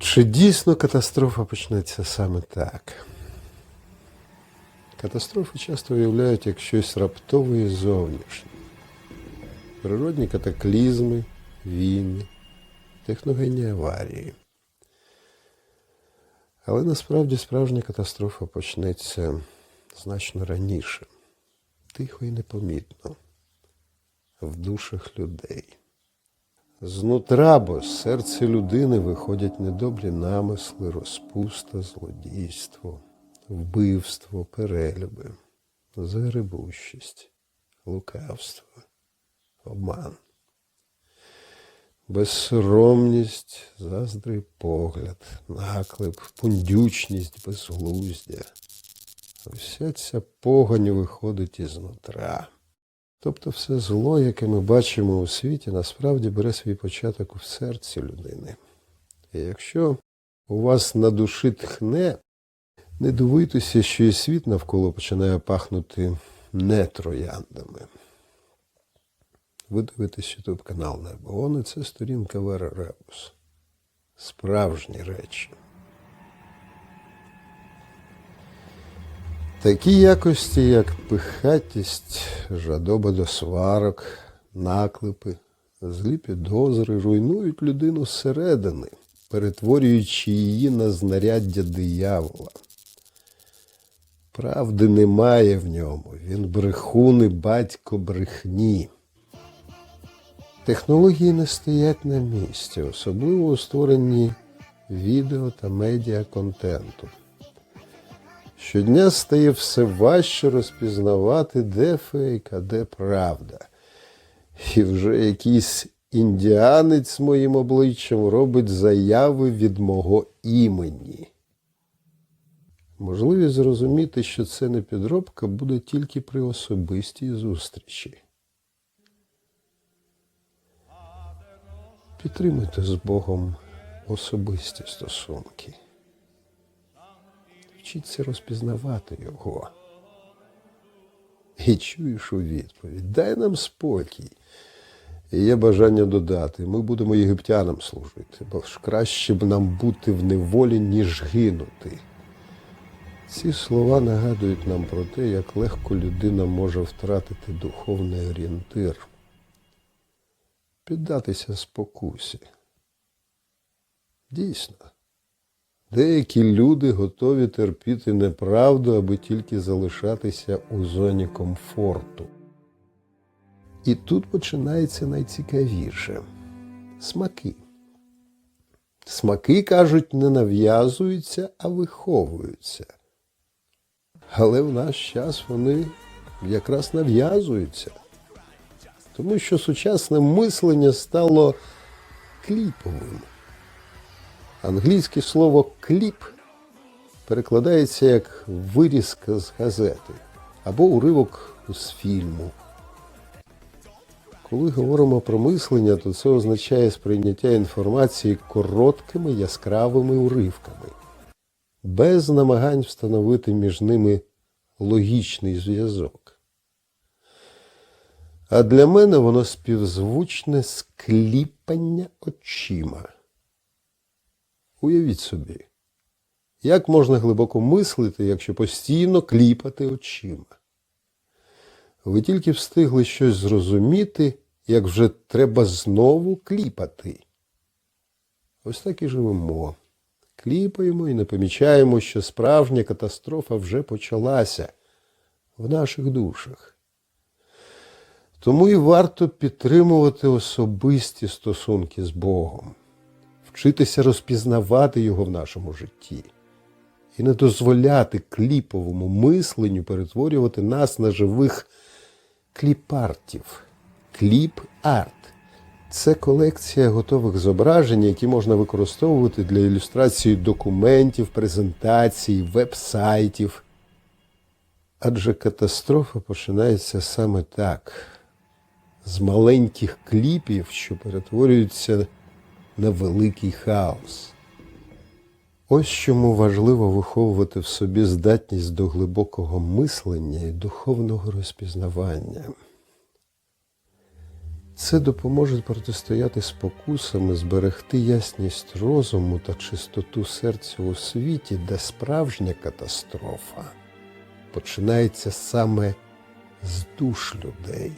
Чи дійсно катастрофа почнеться саме так? Катастрофи часто уявляють як щось раптове і зовнішнє. Природні катаклізми, війни, техногенні аварії. Але насправді справжня катастрофа почнеться значно раніше, тихо і непомітно, в душах людей. Знутра, бо з серця людини виходять недобрі намисли, розпуста, злодійство, вбивство, перелюби, загребущість, лукавство, обман, безсоромність, заздрий погляд, наклеп, пундючність, безглуздя. Вся ця погань виходить ізнутра. Тобто все зло, яке ми бачимо у світі, насправді бере свій початок у серці людини. І якщо у вас на душі тхне, не дивуйтеся, що і світ навколо починає пахнути не трояндами. Ви дивитесь ютуб канал Небо. це сторінка Вера Ребус. Справжні речі. Такі якості, як пихатість, жадоба до сварок, наклепи, злі підозри руйнують людину зсередини, перетворюючи її на знаряддя диявола. Правди немає в ньому, він брехун і батько брехні. Технології не стоять на місці, особливо у створенні відео та медіаконтенту. Щодня стає все важче розпізнавати, де фейк, а де правда. І вже якийсь індіанець моїм обличчям робить заяви від мого імені. Можливість зрозуміти, що це не підробка, буде тільки при особистій зустрічі. Підтримуйте з Богом особисті стосунки. Вчіться розпізнавати його. І чуєш у відповідь, дай нам спокій. І є бажання додати, ми будемо єгиптянам служити, бо ж краще б нам бути в неволі, ніж гинути. Ці слова нагадують нам про те, як легко людина може втратити духовний орієнтир, піддатися спокусі. Дійсно. Деякі люди готові терпіти неправду, аби тільки залишатися у зоні комфорту. І тут починається найцікавіше смаки. Смаки, кажуть, не нав'язуються, а виховуються. Але в наш час вони якраз нав'язуються. Тому що сучасне мислення стало кліповим. Англійське слово кліп перекладається як вирізка з газети або уривок з фільму. Коли говоримо про мислення, то це означає сприйняття інформації короткими яскравими уривками, без намагань встановити між ними логічний зв'язок. А для мене воно співзвучне скліпання очима. Уявіть собі, як можна глибоко мислити, якщо постійно кліпати очима? Ви тільки встигли щось зрозуміти, як вже треба знову кліпати. Ось так і живемо. Кліпаємо і не помічаємо, що справжня катастрофа вже почалася в наших душах. Тому і варто підтримувати особисті стосунки з Богом вчитися розпізнавати його в нашому житті і не дозволяти кліповому мисленню перетворювати нас на живих кліпартів. Кліп-арт це колекція готових зображень, які можна використовувати для ілюстрації документів, презентацій, веб-сайтів. Адже катастрофа починається саме так, з маленьких кліпів, що перетворюються на великий хаос. Ось чому важливо виховувати в собі здатність до глибокого мислення і духовного розпізнавання. Це допоможе протистояти спокусам і зберегти ясність розуму та чистоту серця у світі, де справжня катастрофа починається саме з душ людей.